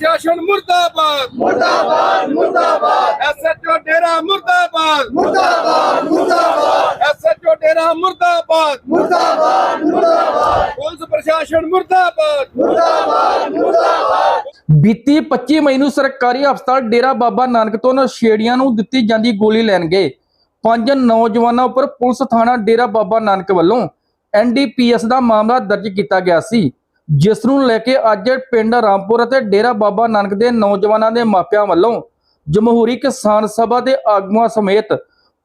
ਪ੍ਰਸ਼ਾਸਨ ਮੁਰਦਾਬਾਦ। ਮੁਰਦਾਬਾਦ ਮੁਰਦਾਬਾਦ। ਐਸਐਚਓ ਡੇਰਾ ਮੁਰਦਾਬਾਦ। ਮੁਰਦਾਬਾਦ ਮੁਰਦਾਬਾਦ। ਐਸਐਚਓ ਡੇਰਾ ਮੁਰਦਾਬਾਦ। ਮੁਰਦਾਬਾਦ ਮੁਰਦਾਬਾਦ। ਪੁਲਿਸ ਪ੍ਰਸ਼ਾਸਨ ਮੁਰਦਾਬਾਦ। ਬੀਤੀ 25 ਮਈ ਨੂੰ ਸਰਕਾਰੀ ਹਸਪਤਾਲ ਡੇਰਾ ਬਾਬਾ ਨਾਨਕ ਤੋਂ ਨਸ਼ੇੜੀਆਂ ਨੂੰ ਦਿੱਤੀ ਜਾਂਦੀ ਗੋਲੀ ਲੈਣ ਗਏ ਪੰਜ ਨੌਜਵਾਨਾਂ ਉੱਪਰ ਪੁਲਿਸ ਥਾਣਾ ਡੇਰਾ ਬਾਬਾ ਨਾਨਕ ਵੱਲੋਂ ਐਨਡੀਪੀਐਸ ਦਾ ਮਾਮਲਾ ਦਰਜ ਕੀਤਾ ਗਿਆ ਸੀ। ਜਿਸ ਨੂੰ ਲੈ ਕੇ ਅੱਜ ਪਿੰਡ ਰਾਮਪੁਰ ਅਤੇ ਡੇਰਾ ਬਾਬਾ ਨਾਨਕ ਦੇ ਨੌਜਵਾਨਾਂ ਦੇ ਮਾਪਿਆਂ ਵੱਲੋਂ ਜਮਹੂਰੀ ਕਿਸਾਨ ਸਭਾ ਦੇ ਆਗੂਆਂ ਸਮੇਤ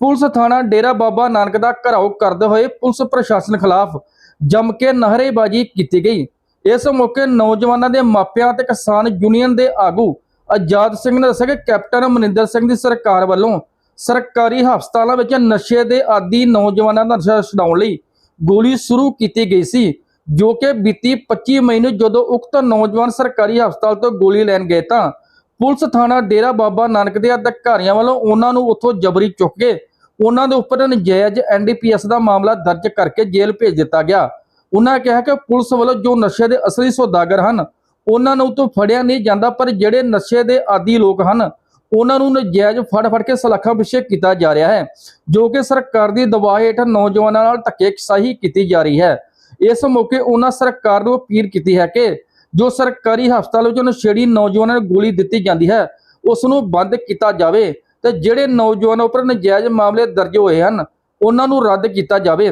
ਪੁਲਿਸ ਥਾਣਾ ਡੇਰਾ ਬਾਬਾ ਨਾਨਕ ਦਾ ਘਰਾਓ ਕਰਦੇ ਹੋਏ ਪੁਲਿਸ ਪ੍ਰਸ਼ਾਸਨ ਖਿਲਾਫ ਜੰਮ ਕੇ ਨਾਅਰੇਬਾਜ਼ੀ ਕੀਤੀ ਗਈ। ਇਸ ਮੌਕੇ ਨੌਜਵਾਨਾਂ ਦੇ ਮਾਪਿਆਂ ਤੇ ਕਿਸਾਨ ਯੂਨੀਅਨ ਦੇ ਆਗੂ ਆਜ਼ਾਦ ਸਿੰਘ ਨੇ ਦੱਸਿਆ ਕਿ ਕੈਪਟਨ ਮਨਿੰਦਰ ਸਿੰਘ ਦੀ ਸਰਕਾਰ ਵੱਲੋਂ ਸਰਕਾਰੀ ਹਸਪਤਾਲਾਂ ਵਿੱਚ ਨਸ਼ੇ ਦੇ ਆਦੀ ਨੌਜਵਾਨਾਂ ਦਾ ਨਸ਼ਾ ਛਡਾਉਣ ਲਈ ਗੋਲੀ ਸ਼ੁਰੂ ਕੀਤੀ ਗਈ ਸੀ। ਜੋ ਕਿ ਬੀਤੀ 25 ਮਈ ਨੂੰ ਜਦੋਂ ਉਕਤ ਨੌਜਵਾਨ ਸਰਕਾਰੀ ਹਸਪਤਾਲ ਤੋਂ ਗੋਲੀ ਲੈਣ ਗਏ ਤਾਂ ਪੁਲਿਸ ਥਾਣਾ ਡੇਰਾ ਬਾਬਾ ਨਾਨਕ ਦੇ ਅਧਿਕਾਰੀਆਂ ਵੱਲੋਂ ਉਹਨਾਂ ਨੂੰ ਉੱਥੋਂ ਜਬਰੀ ਚੁੱਕ ਕੇ ਉਹਨਾਂ ਦੇ ਉੱਪਰ ਨਜਾਇਜ਼ ਐਨਡੀਪੀਐਸ ਦਾ ਮਾਮਲਾ ਦਰਜ ਕਰਕੇ ਜੇਲ੍ਹ ਭੇਜ ਦਿੱਤਾ ਗਿਆ। ਉਹਨਾਂ ਕਿਹਾ ਕਿ ਪੁਲਿਸ ਵੱਲੋਂ ਜੋ ਨਸ਼ੇ ਦੇ ਅਸਲੀ ਸੌਦਾਗਰ ਹਨ, ਉਹਨਾਂ ਨੂੰ ਤੋਂ ਫੜਿਆ ਨਹੀਂ ਜਾਂਦਾ, ਪਰ ਜਿਹੜੇ ਨਸ਼ੇ ਦੇ ਆਦੀ ਲੋਕ ਹਨ, ਉਹਨਾਂ ਨੂੰ ਨਜਾਇਜ਼ ਫੜ ਫੜ ਕੇ ਸਲਾਖਾਂ ਪਿੱਛੇ ਕੀਤਾ ਜਾ ਰਿਹਾ ਹੈ, ਜੋ ਕਿ ਸਰਕਾਰ ਦੀ ਦਬਾਅ ਹੇਠ ਨੌਜਵਾਨਾਂ ਨਾਲ ਧੱਕੇਸ਼ਾਹੀ ਕੀਤੀ ਜਾ ਰਹੀ ਹੈ। ਇਸ ਮੌਕੇ ਉਹਨਾਂ ਸਰਕਾਰ ਨੂੰ ਅਪੀਲ ਕੀਤੀ ਹੈ ਕਿ ਜੋ ਸਰਕਾਰੀ ਹਸਪਤਾਲ ਵਿੱਚ ਨਸ਼ੇੜੀ ਨੌਜਵਾਨਾਂ ਨੂੰ ਗੋਲੀ ਦਿੱਤੀ ਜਾਂਦੀ ਹੈ ਉਸ ਨੂੰ ਬੰਦ ਕੀਤਾ ਜਾਵੇ ਤੇ ਜਿਹੜੇ ਨੌਜਵਾਨਾਂ ਉੱਪਰ ਨਜਾਇਜ਼ ਮਾਮਲੇ ਦਰਜ ਹੋਏ ਹਨ, ਉਹਨਾਂ ਨੂੰ ਰੱਦ ਕੀਤਾ ਜਾਵੇ।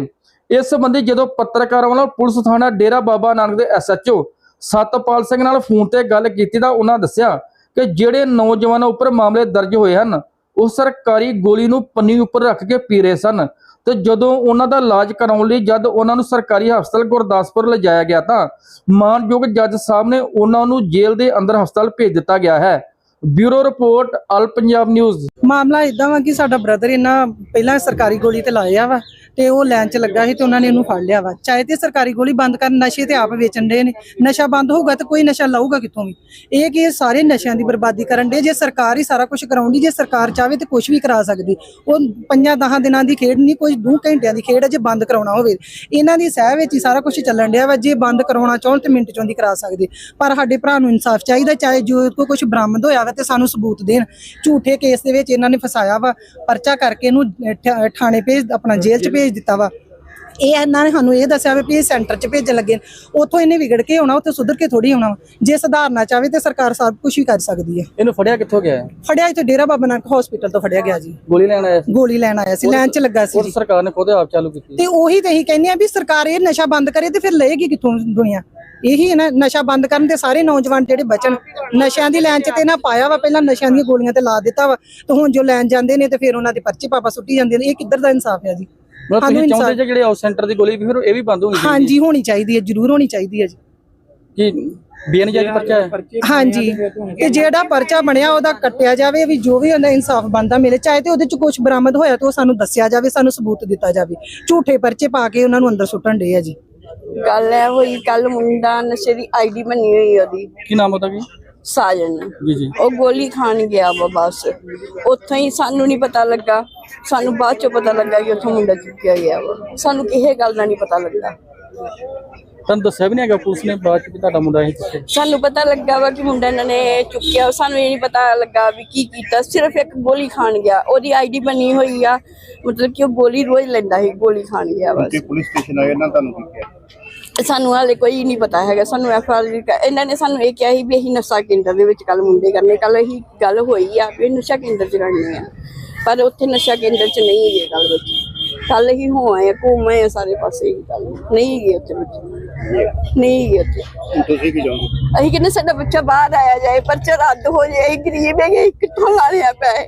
ਇਸ ਸੰਬੰਧੀ ਜਦੋਂ ਪੱਤਰਕਾਰਾਂ ਵੱਲੋਂ ਪੁਲਿਸ ਥਾਣਾ ਡੇਰਾ ਬਾਬਾ ਨਾਨਕ ਦੇ ਐਸਐਚਓ ਸਤਪਾਲ ਸਿੰਘ ਨਾਲ ਫੋਨ ਤੇ ਗੱਲ ਕੀਤੀ ਤਾਂ ਉਹਨਾਂ ਦੱਸਿਆ ਕਿ ਜਿਹੜੇ ਨੌਜਵਾਨਾਂ ਉੱਪਰ ਮਾਮਲੇ ਦਰਜ ਹੋਏ ਹਨ, ਉਹ ਸਰਕਾਰੀ ਗੋਲੀ ਨੂੰ ਪੰਨੀ ਉੱਪਰ ਰੱਖ ਕੇ ਪੀ ਰਹੇ ਸਨ। ਤੇ ਜਦੋਂ ਉਹਨਾਂ ਦਾ ਇਲਾਜ ਕਰਾਉਣ ਲਈ ਜਦ ਉਹਨਾਂ ਨੂੰ ਸਰਕਾਰੀ ਹਸਪਤਾਲ ਗੁਰਦਾਸਪੁਰ ਲਿਜਾਇਆ ਗਿਆ ਤਾਂ ਮਾਨਯੋਗ ਜੱਜ ਸਾਹਿਬ ਨੇ ਉਹਨਾਂ ਨੂੰ ਜੇਲ੍ਹ ਦੇ ਅੰਦਰ ਹਸਪਤਾਲ ਭੇਜ ਦਿੱਤਾ ਗਿਆ ਹੈ। Bureau report, all Punjab news. ਮਾਮਲਾ ਇਦਾਂ ਵਾ ਕਿ ਸਾਡਾ ਬ੍ਰਦਰ ਇਹਨਾਂ ਪਹਿਲਾਂ ਸਰਕਾਰੀ ਗੋਲੀ ਤੇ ਲਾਇਆ ਵਾ। ਤੇ ਉਹ ਲੈਣ 'ਚ ਲੱਗਾ ਸੀ ਤੇ ਉਹਨਾਂ ਨੇ ਉਹਨੂੰ ਫੜ ਲਿਆ ਵਾ। ਚਾਹੇ ਤੇ ਸਰਕਾਰੀ ਗੋਲੀ ਬੰਦ ਕਰਨ, ਨਸ਼ੇ ਤੇ ਆਪ ਵੇਚਣ ਦੇ ਨੇ। ਨਸ਼ਾ ਬੰਦ ਹੋਊਗਾ ਤਾਂ ਕੋਈ ਨਸ਼ਾ ਲਾਊਗਾ ਕਿੱਥੋਂ ਵੀ? ਇਹ ਕਿ ਸਾਰੇ ਨਸ਼ਿਆਂ ਦੀ ਬਰਬਾਦੀ ਕਰਨ ਦੇ ਜੇ ਸਰਕਾਰ ਹੀ ਸਾਰਾ ਕੁਝ ਕਰਾਉਂਦੀ, ਜੇ ਸਰਕਾਰ ਚਾਹਵੇ ਤੇ ਕੁਝ ਵੀ ਕਰਾ ਸਕਦੀ। ਉਹ ਪੰਜਾਂ ਦਹਾਂ ਦਿਨਾਂ ਦੀ ਖੇਡ ਨਹੀਂ, ਕੋਈ ਦੋ ਘੰਟਿਆਂ ਦੀ ਖੇਡ ਹੈ ਜੇ ਬੰਦ ਕਰਾਉਣਾ ਹੋਵੇ। ਇਹਨਾਂ ਦੀ ਸਹਿ ਵਿੱਚ ਹੀ ਸਾਰਾ ਕੁਝ ਚੱਲਣ ਡਿਆ ਵਾ। ਜੇ ਬੰਦ ਕਰਾਉਣਾ ਚਾਹਣ ਤੇ ਮਿੰਟ ਚੋਂ ਦੀ ਕਰਾ ਸਕਦੇ। ਪਰ ਸਾਡੇ ਭਰਾ ਨੂੰ ਇਨਸਾਫ ਚਾਹੀਦਾ, ਚਾਹੇ ਜੋ ਕੋਈ ਕੁਝ ਬਰਾਮਦ ਹੋਇਆ ਵਾ ਤੇ ਸਾਨੂੰ ਸਬੂਤ ਦੇਣ। ਝੂਠੇ ਕੇਸ ਦੇ ਵਿੱਚ ਇਹਨਾਂ ਨੇ ਫਸਾਇਆ ਵਾ। ਪਰਚਾ ਕਰਕੇ ਇਹਨੂੰ ਥਾਣੇ ਭੇਜ, ਆਪਣਾ ਜੇਲ੍ਹ 'ਚ ਭੇਜ ਦਿੱਤਾ ਵਾ। ਇਹ ਇਹਨਾਂ ਨੇ ਸਾਨੂੰ ਇਹ ਦੱਸਿਆ ਵੀ ਇਹ ਸੈਂਟਰ 'ਚ ਭੇਜਣ ਲੱਗੇ। ਉੱਥੋਂ ਇਹਨੇ ਵਿਗੜ ਕੇ ਆਉਣਾ ਉੱਥੇ ਸੁਧਰ ਕੇ ਥੋੜੀ ਆਉਣਾ। ਜੇ ਸੁਧਾਰਨਾ ਚਾਹਵੇ ਤੇ ਸਰਕਾਰ ਸਭ ਕੁਝ ਵੀ ਕਰ ਸਕਦੀ ਹੈ। ਇਹਨੂੰ ਫੜਿਆ ਕਿੱਥੋਂ ਗਿਆ? ਹੈ? ਫੜਿਆ ਇੱਥੇ ਡੇਰਾ ਬਾਬਾ ਨਾਨਕ ਹਸਪੀਟਲ ਤੋਂ ਫੜਿਆ ਗਿਆ ਜੀ। ਗੋਲੀ ਲੈਣ ਆਇਆ ਸੀ? ਗੋਲੀ ਲੈਣ ਆਇਆ ਸੀ ਲਾਈਨ 'ਚ ਲੱਗਾ ਸੀ ਉਹ ਜੀ। ਸਰਕਾਰ ਨੇ ਖੁਦ ਆਪ ਚਾਲੂ ਕੀਤੀ। ਤੇ ਉਹੀ ਤੇ ਅਸੀਂ ਕਹਿੰਦੇ ਆ ਵੀ ਸਰਕਾਰ ਇਹ ਨਸ਼ਾ ਬੰਦ ਕਰੇ ਤੇ ਫਿਰ ਲਏਗੀ ਕਿੱਥੋਂ ਦੁਨੀਆ? ਇਹੀ ਹੈ ਨਾ ਨਸ਼ਾ ਬੰਦ ਕਰਨ ਤੇ ਸਾਰੇ ਨੌਜਵਾਨ ਜਿਹੜੇ ਬਚਣ ਨਸ਼ਿਆਂ ਦੀ ਲਾਈਨ 'ਚ ਤੇ ਨਾ ਪਾਇਆ ਵਾ ਪਹਿਲਾਂ ਨਸ਼ਿਆਂ ਦੀਆਂ ਗੋਲੀਆਂ ਤੇ ਲਾ ਦਿੱਤਾ ਵਾ। ਤੇ ਹੁਣ ਜੋ ਲੈਣ ਜਾਂਦੇ ਨੇ ਤੇ ਫਿਰ ਉਹਨਾਂ ਦੇ ਪਰਚੇ ਪਾਪਾ ਸੁੱਟੀ ਜਾਂਦੇ ਨੇ। ਇਹ ਕਿੱਧਰ ਦਾ ਇਨਸਾਫ ਹੈ ਜੀ? ਮਤਲਬ ਸਾਨੂੰ ਤੁਸੀਂ ਚਾਹੁੰਦੇ ਇਨਸਾਫ਼- ਜੇ ਜਿਹੜੇ ਆਊਟ ਸੈਂਟਰ ਦੀ ਗੋਲੀ ਵੀ ਫਿਰ ਇਹ ਵੀ ਬੰਦ ਹੋਣੀ ਚਾਹੀਦੀ ਹਾਂਜੀ ਹੋਣੀ ਚਾਹੀਦੀ ਹੈ ਜ਼ਰੂਰ ਹੋਣੀ ਚਾਹੀਦੀ ਹੈ ਜੀ। ਕਿ ਬੇਨਜਾਇਜ਼ ਪਰਚਾ ਹੈ? ਹਾਂਜੀ ਤੇ ਜਿਹੜਾ ਪਰਚਾ ਬਣਿਆ ਉਹਦਾ ਕੱਟਿਆ ਜਾਵੇ ਵੀ ਜੋ ਵੀ ਉਹਦਾ ਇਨਸਾਫ ਬਣਦਾ ਮਿਲੇ ਚਾਹੇ ਤੇ ਉਹਦੇ ਚ ਕੁਝ ਬਰਾਮਦ ਹੋਇਆ ਤਾਂ ਉਹ ਸਾਨੂੰ ਦੱਸਿਆ ਜਾਵੇ ਸਾਨੂੰ ਸਬੂਤ ਦਿੱਤਾ ਜਾਵੇ। ਝੂਠੇ ਪਰਚੇ ਪਾ ਕੇ ਉਹਨਾਂ ਨੂੰ ਅੰਦਰ ਸੁੱਟਣ ਦੇ ਆ ਜੀ। ਗੱਲ ਹੈ ਹੋਈ ਕੱਲ ਮੁੰਡਾ ਨਸ਼ੇ ਦੀ ਆਈਡੀ ਬਣੀ ਹੋਈ ਉਹਦੀ। ਕੀ ਨਾਮ ਉਹਦਾ ਕੀ ਸਾਜਨ ਉਹ ਗੋਲੀ ਖਾਣ ਗਿਆ ਵਾ ਬਸ। ਉੱਥੋਂ ਹੀ ਸਾਨੂੰ ਨਹੀਂ ਪਤਾ ਲੱਗਾ। ਸਾਨੂੰ ਬਾਅਦ ਚੋਂ ਪਤਾ ਲੱਗਾ ਕਿ ਉੱਥੋਂ ਮੁੰਡਾ ਚੁੱਕਿਆ ਗਿਆ ਵਾ। ਸਾਨੂੰ ਕਿਸੇ ਗੱਲ ਦਾ ਨਹੀਂ ਪਤਾ ਲੱਗਾ। ਤੁਹਾਨੂੰ ਦੱਸਿਆ ਵੀ ਨਹੀਂ ਹੈਗਾ ਪੁਲਿਸ ਨੇ ਬਾਅਦ ਚ ਵੀ ਤੁਹਾਡਾ ਮੁੰਡਾ ਇਹ ਸਾਨੂੰ ਪਤਾ ਲੱਗਾ ਵਾ ਕਿ ਮੁੰਡਾ ਇਹਨਾਂ ਨੇ ਚੁੱਕਿਆ। ਸਾਨੂੰ ਇਹ ਨਹੀਂ ਪਤਾ ਲੱਗਾ ਵੀ ਕੀ ਕੀਤਾ। ਸਿਰਫ ਇੱਕ ਗੋਲੀ ਖਾਣ ਗਿਆ। ਉਹਦੀ ਆਈਡੀ ਬਣੀ ਹੋਈ ਆ। ਮਤਲਬ ਕਿ ਉਹ ਗੋਲੀ ਰੋਜ਼ ਲੈਂਦਾ ਸੀ ਗੋਲੀ ਖਾਣ ਗਿਆ ਬਸ। ਤੇ ਪੁਲਿਸ ਸਟੇਸ਼ਨ ਆਏ ਨਾ ਤੁਹਾਨੂੰ ਕੀ ਕਿਹਾ? ਸਾਨੂੰ ਹਾਲੇ ਕੋਈ ਨਹੀਂ ਪਤਾ ਹੈਗਾ। ਸਾਨੂੰ ਐਫ ਆਰ ਇਹਨਾਂ ਨੇ ਸਾਨੂੰ ਇਹ ਕਿਹਾ ਸੀ ਵੀ ਅਸੀਂ ਨਸ਼ਾ ਕੇਂਦਰ ਦੇ ਵਿੱਚ ਕੱਲ ਮੁੰਡੇ ਕਰਨੇ ਕੱਲ ਇਹੀ ਗੱਲ ਹੋਈ ਆ ਵੀ ਨਸ਼ਾ ਕੇਂਦਰ ਚ ਕਰਨੀ ਆ। ਪਰ ਉੱਥੇ ਨਸ਼ਾ ਕੇਂਦਰ ਚ ਨਹੀਂ ਗਏ ਕੱਲ ਬੱਚੇ ਕੱਲ ਹੀ ਹੋ ਆਏ ਆ, ਘੁੰਮ ਆ ਸਾਰੇ ਪਾਸੇ ਹੀ ਕੱਲ ਨਹੀਂ ਗਏ ਉੱਥੇ ਬੱਚੇ ਨਹੀਂ ਗਏ ਉੱਥੇ। ਤੁਸੀਂ ਕੀ ਚਾਹੁੰਦੇ ਅਸੀਂ ਕਹਿੰਦੇ ਸਾਡਾ ਬੱਚਾ ਬਾਹਰ ਆਇਆ ਜਾਏ ਪਰਚਾ ਰੱਦ ਹੋ ਜਾਏ ਅਸੀਂ ਗਰੀਬ ਹੈਗੇ ਕਿੱਥੋਂ ਲਾਣਿਆ ਪਏ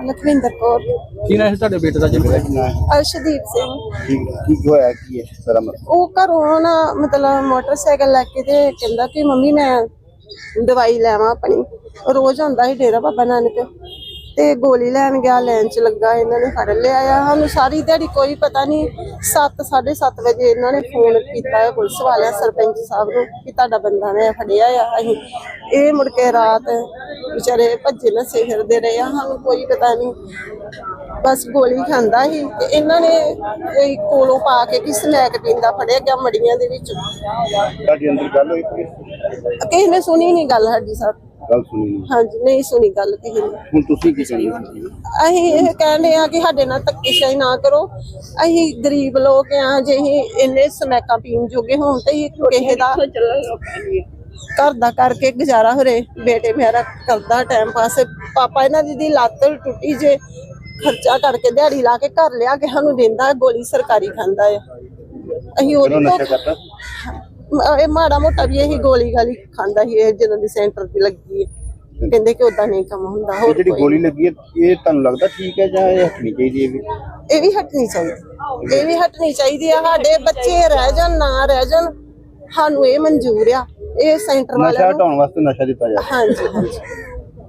ਲਖਵਿੰਦਰ ਕੌਰ। ਕੀ ਨਾ ਹੈ ਤੁਹਾਡੇ ਬੇਟੇ ਦਾ ਜੀ? ਅਰਸ਼ਦੀਪ ਸਿੰਘ। ਠੀਕ ਹੈ ਕੀ ਹੋਇਆ ਕੀ ਹੈ ਸਾਰਾ ਉਹ ਘਰੋਂ ਨਾ ਮਤਲਬ ਮੋਟਰਸਾਈਕਲ ਲੈ ਕੇ ਤੇ ਕਹਿੰਦਾ ਕਿ ਮੰਮੀ ਮੈਂ ਦਵਾਈ ਲੈਵਾਂ ਆਪਣੀ। ਰੋਜ਼ ਆਉਂਦਾ ਸੀ ਡੇਰਾ ਬਾਬਾ ਨਾਨਕ ਤੇ ਗੋਲੀ ਲੈਣ ਗਿਆ ਲੈਣ ਚ ਲੱਗਾ ਇਹਨਾਂ ਨੇ ਫੜ ਲਿਆ ਆ। ਸਾਨੂੰ ਸਾਰੀ ਦਿਹਾੜੀ ਕੋਈ ਪਤਾ ਨਹੀਂ 7 7:30 ਵਜੇ ਇਹਨਾਂ ਨੇ ਫੋਨ ਕੀਤਾ ਹੈ ਪੁਲਿਸ ਵਾਲਿਆਂ ਸਰਪੰਚ ਸਾਹਿਬ ਨੂੰ ਕਿ ਤੁਹਾਡਾ ਬੰਦਾ ਨੇ ਫੜਿਆ ਆ ਅਸੀਂ। ਇਹ ਮੁੜ ਕੇ ਰਾਤ ਵਿਚਾਰੇ ਭੱਜੇ ਨਸੇ ਫਿਰਦੇ ਰਹੇ ਆ ਸਾਨੂੰ ਕੋਈ ਪਤਾ ਨਹੀਂ। ਬਸ ਗੋਲੀ ਖਾਂਦਾ ਸੀ ਤੇ ਇਹਨਾਂ ਨੇ ਕੋਈ ਕੋਲੋਂ ਪਾ ਕੇ ਕਿ ਸਮੈਕ ਪੀਂਦਾ ਫੜਿਆ ਗਿਆ ਮੜੀਆਂ ਦੇ ਵਿੱਚ। ਤੁਹਾਡੀ ਅੰਦਰ ਗੱਲ ਹੋਈ ਪੁਲਿਸ ਦੀ? ਕਿਸੇ ਨੇ ਸੁਣੀ ਨਹੀਂ ਗੱਲ ਸਾਡੀ ਸਰ ਗੱਲ ਸੁਣੀ ਨਹੀਂ। ਹਾਂਜੀ ਨਹੀਂ ਸੁਣੀ ਗੱਲ ਕਿਸੇ ਨੇ। ਹੁਣ ਤੁਸੀਂ ਕੀ ਚਾਹੁੰਦੇ ਹੋ ਅਸੀਂ ਇਹ ਕਹਿੰਦੇ ਆ ਕਿ ਸਾਡੇ ਨਾਲ ਧੱਕੇਸ਼ਾਹੀ ਨਾ ਕਰੋ। ਅਸੀਂ ਗਰੀਬ ਲੋਕ ਆ ਜੇ ਅਸੀਂ ਇੰਨੇ ਸਮੈਕਾਂ ਪੀਣ ਜੋਗੇ ਹੋਣ ਤੇ ਕਿਸੇ ਦਾ ਘਰ ਦਾ ਕਰਕੇ ਗੁਜ਼ਾਰਾ ਹੋ ਰੇ ਬੇਟੇ ਮੇਰਾ ਕਰਦਾ ਟਾਈਮ ਪਾਸ ਪਾਪਾ ਇਹਨਾਂ ਦੀ ਦੀ ਲੱਤ ਟੁੱਟੀ ਜੇ। ਖਰਚਾ ਕਰਕੇ ਦਿਹਾੜੀ ਲਾ ਕੇ ਘਰ ਲਿਆ ਕੇ ਸਾਨੂੰ ਦਿੰਦਾ ਗੋਲੀ ਸਰਕਾਰੀ ਖਾਂਦਾ ਆ। ਅਸੀਂ ਤੋਂ ਮ- ਇਹ ਮਾੜਾ ਮੋਟਾ ਵੀ ਇਹੀ ਗੋਲੀ ਗਾਲੀ ਖਾਂਦਾ ਸੀ ਇਹ ਜਦੋਂ ਦੀ ਸੈਂਟਰ ਦੀ ਲੱਗੀ ਹੈ ਕਹਿੰਦੇ ਕਿ ਉਦਾਂ ਨਹੀਂ ਕੰਮ ਹੁੰਦਾ ਹੋਰ ਜਿਹੜੀ ਗੋਲੀ ਲੱਗੀ ਹੈ ਇਹ ਤੁਹਾਨੂੰ ਲੱਗਦਾ ਠੀਕ ਹੈ ਜਾਂ ਇਹ ਹਟਣੀ ਚਾਹੀਦੀ ਹੈ ਵੀ? ਇਹ ਵੀ ਹਟਣੀ ਚਾਹੀਦੀ ਇਹ ਵੀ ਹਟਣੀ ਚਾਹੀਦੀ ਆ ਸਾਡੇ ਬੱਚੇ ਰਹਿ ਜਾਣ ਨਾ ਰਹਿ ਜਾਣ ਸਾਨੂੰ ਇਹ ਮਨਜ਼ੂਰ ਆ। ਇਹ ਸੈਂਟਰ ਨਸ਼ਾ ਵਾਲਿਆਂ ਨੂੰ। ਹਟਾਉਣ ਵਾਸਤੇ ਨਸ਼ਾ ਦਿੱਤਾ ਜਾ ਹਾਂਜੀ ਹਾਂਜੀ।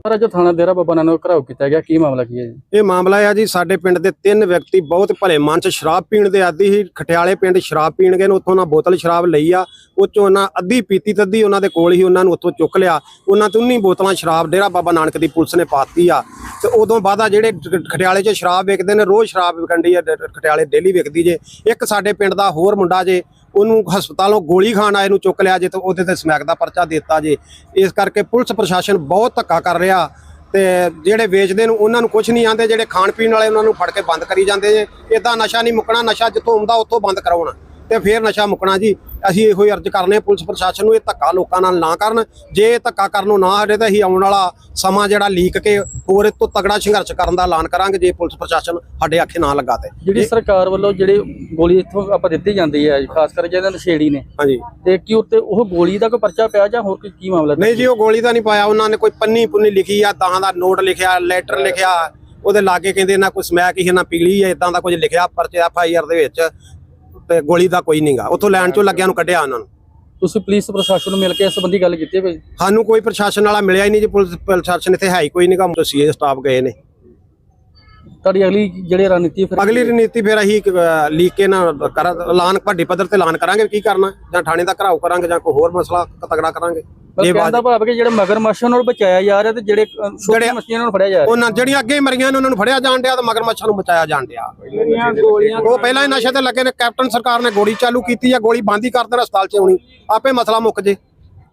ਸਰ ਅੱਜ ਥਾਣਾ ਡੇਰਾ ਬਾਬਾ ਨਾਨਕ ਘਰਾਓ ਕੀਤਾ ਗਿਆ ਕੀ ਮਾਮਲਾ ਕੀ ਹੈ ਜੀ? ਇਹ ਮਾਮਲਾ ਆ ਜੀ ਸਾਡੇ ਪਿੰਡ ਦੇ ਤਿੰਨ ਵਿਅਕਤੀ ਬਹੁਤ ਭਲੇ ਮਨ ਚ ਸ਼ਰਾਬ ਪੀਣ ਦੇ ਆਦੀ ਸੀ। ਖਟਿਆਲੇ ਪਿੰਡ ਸ਼ਰਾਬ ਪੀਣ ਗਏ ਨੇ ਉੱਥੋਂ ਉਹਨਾਂ ਬੋਤਲ ਸ਼ਰਾਬ ਲਈ ਆ। ਉਹ ਚੋਂ ਉਹਨਾਂ ਅੱਧੀ ਪੀਤੀ ਤੱਦੀ ਉਹਨਾਂ ਦੇ ਕੋਲ ਹੀ ਉਹਨਾਂ ਨੂੰ ਉੱਥੋਂ ਚੁੱਕ ਲਿਆ। ਉਹਨਾਂ ਤੋਂ 19 ਬੋਤਲਾਂ ਸ਼ਰਾਬ ਡੇਰਾ ਬਾਬਾ ਨਾਨਕ ਦੀ ਪੁਲਿਸ ਨੇ ਪਾਤੀ ਆ। ਤੇ ਉਦੋਂ ਬਾਅਦ ਆ ਜਿਹੜੇ ਖ- ਖਟਿਆਲੇ 'ਚ ਸ਼ਰਾਬ ਵੇਚਦੇ ਨੇ ਰੋਜ਼ ਸ਼ਰਾਬ ਵਿਕੰਡੀ ਆ ਡ- ਖਟਿਆਲੇ ਡੇਲੀ ਵਿਕਦੀ ਜੇ। ਇੱਕ ਸਾਡੇ ਪਿੰਡ ਦਾ ਹੋਰ ਮੁੰਡਾ ਜੇ ਉਹਨੂੰ ਹਸਪਤਾਲੋਂ ਗੋਲੀ ਖਾਣ ਆਏ ਨੂੰ ਚੁੱਕ ਲਿਆ ਜੇ ਤੇ ਉਹਦੇ ਤੇ ਸਮੈਕ ਦਾ ਪਰਚਾ ਦਿੱਤਾ ਜੇ। ਇਸ ਕਰਕੇ ਪੁਲਿਸ ਪ੍ਰਸ਼ਾਸਨ ਬਹੁਤ ਧੱਕਾ ਕਰ ਰਿਹਾ ਤੇ ਜਿਹੜੇ ਵੇਚਦੇ ਨੂੰ ਉਹਨਾਂ ਨੂੰ ਕੁਝ ਨਹੀਂ ਆਂਦੇ, ਜਿਹੜੇ ਖਾਣ ਪੀਣ ਵਾਲੇ ਉਹਨਾਂ ਨੂੰ ਫੜ ਕੇ ਬੰਦ ਕਰੀ ਜਾਂਦੇ ਜੇ। ਇਦਾਂ ਨਸ਼ਾ ਨਹੀਂ ਮੁੱਕਣਾ, ਨਸ਼ਾ ਜਿੱਥੋਂ ਆਉਂਦਾ ਉੱਥੋਂ ਬੰਦ ਕਰਾਉਣਾ ਤੇ ਫਿਰ ਨਸ਼ਾ ਮੁੱਕਣਾ ਜੀ। ਅਸੀਂ ਇਹੋ ਹੀ ਅਰਜ਼ ਕਰਨੇ ਆ ਪੁਲਿਸ ਪ੍ਰਸ਼ਾਸਨ ਨੂੰ ਇਹ ਧੱਕਾ ਲੋਕਾਂ ਨਾਲ ਨਾ ਕਰਨ। ਜੇ ਇਹ ਧੱਕਾ ਕਰਨੋਂ ਨਾ ਹਟੇ ਤਾਂ ਅਸੀਂ ਆਉਣ ਵਾਲਾ ਸਮਾਂ ਜਿਹੜਾ ਲੀਕ ਕੇ ਹੋਰ ਇਹ ਤੋਂ ਤਗੜਾ ਸੰਘਰਸ਼ ਕਰਨ ਦਾ ਐਲਾਨ ਕਰਾਂਗੇ ਜੇ ਪੁਲਿਸ ਪ੍ਰਸ਼ਾਸਨ ਸਾਡੇ ਆਖੇ ਨਾ ਲੱਗਾ ਤੇ ਜਿਹੜੀ ਸਰਕਾਰ ਵੱਲੋਂ ਜਿਹੜੀ ਗੋਲੀ ਇੱਥੋਂ ਆਪਾਂ ਦਿੱਤੀ ਜਾਂਦੀ ਹੈ ਖਾਸ ਕਰ ਜਿਹਨਾਂ ਨਸ਼ੇੜੀ ਨੇ। ਹਾਂਜੀ। ਤੇ ਕੀ ਉੱਤੇ ਉਹ ਗੋਲੀ ਦਾ ਕੋਈ ਪਰਚਾ ਪਿਆ ਜਾਂ ਹੋਰ ਕੋਈ ਕੀ ਮਾਮਲਾ ਨਹੀਂ ਜੀ ਉਹ ਗੋਲੀ ਦਾ ਨਹੀਂ ਪਾਇਆ। ਉਹਨਾਂ ਨੇ ਕੋਈ ਪੰਨੀ ਪੁੰਨੀ ਲਿਖੀ ਆ ਤਾਂ ਦਾ ਨੋਟ ਲਿਖਿਆ ਲੈਟਰ ਲਿਖਿਆ। ਉਹਦੇ ਲਾਗੇ ਕਹਿੰਦੇ ਨਾ ਕੋਈ ਸਮੈਕ ਹੀ ਨਾ ਪੀਲੀ ਹੈ ਇਦਾਂ ਦਾ ਕੁਝ ਲਿਖਿਆ ਪਰਚੇ ਐਫ ਆਈ ਆਰ ਦੇ ਵਿੱਚ। ਤੇ ਗੋਲੀ ਦਾ ਕੋਈ ਨਹੀਂਗਾ ਉੱਥੋਂ ਲੈਣ ਚੋਂ ਲੱਗਿਆ ਨੂੰ ਕੱਢਿਆ ਉਹਨਾਂ ਨੂੰ। ਤੁਸੀਂ ਪੁਲਿਸ ਪ੍ਰਸ਼ਾਸਨ ਨੂੰ ਮਿਲ ਕੇ ਇਸ ਸੰਬੰਧੀ ਗੱਲ ਕੀਤੀ ਹੈ ਭਾਈ? ਸਾਨੂੰ ਕੋਈ ਪ੍ਰਸ਼ਾਸਨ ਵਾਲਾ ਮਿਲਿਆ ਹੀ ਨਹੀਂ ਜੀ ਪੁਲਿਸ ਪ੍ਰਸ਼ਾਸਨ ਇੱਥੇ ਹੈ ਹੀ ਕੋਈ ਨਹੀਂਗਾ ਤੁਸੀਂ ਸਟਾਫ ਗਏ ਨੇ। ਤੁਹਾਡੀ ਅਗਲੀ ਜਿਹੜੀ ਰਣਨੀਤੀ ਫਿਰ ਅਗਲੀ ਰਣਨੀਤੀ ਫਿਰ ਅਸੀਂ ਲੀਕ ਕੇ ਨਾ ਕਰ ਐਲਾਨ ਵੱਡੀ ਪੱਧਰ ਤੇ ਐਲਾਨ ਕਰਾਂਗੇ ਕੀ ਕਰਨਾ ਜਾਂ ਥਾਣੇ ਦਾ ਘਰਾਓ ਕਰਾਂਗੇ ਜਾਂ ਕੋਈ ਹੋਰ ਮਸਲਾ ਤਗੜਾ ਕਰਾਂਗੇ। ਇਹ ਕਹਿਣ ਦਾ ਬਾਤ ਭਾਵ ਕਿ ਜਿਹੜੇ ਮਗਰਮੱਛ ਉਹਨਾਂ ਨੂੰ ਬਚਾਇਆ ਜਾ ਰਿਹਾ ਤੇ ਜਿਹੜੇ ਜਿਹੜੇ- ਮੱਛੀਆਂ ਨੂੰ ਫੜਿਆ ਜਾ ਰਿਹਾ। ਉਹਨਾਂ ਜਿਹੜੀਆਂ ਅੱਗੇ ਮਰੀਆਂ ਨੇ ਉਹਨਾਂ ਨੂੰ ਫੜਿਆ ਜਾਣ ਡਿਆ ਤੇ ਮਗਰਮੱਛਾਂ ਨੂੰ ਬਚਾਇਆ ਜਾਣ ਡਿਆ। ਉਹ ਪਹਿਲਾਂ ਹੀ ਨਸ਼ੇ ਤੇ ਲੱਗੇ ਨੇ ਕੈਪਟਨ ਸਰਕਾਰ ਨੇ ਗੋਲੀ ਚਾਲੂ ਕੀਤੀ ਆ ਗੋਲੀ ਬੰਦ ਹੀ ਕਰ ਦੇਣਾ ਹਸਪਤਾਲ 'ਚ ਆਉਣੀ ਆਪੇ ਮਸਲਾ ਮੁੱਕ ਜੇ।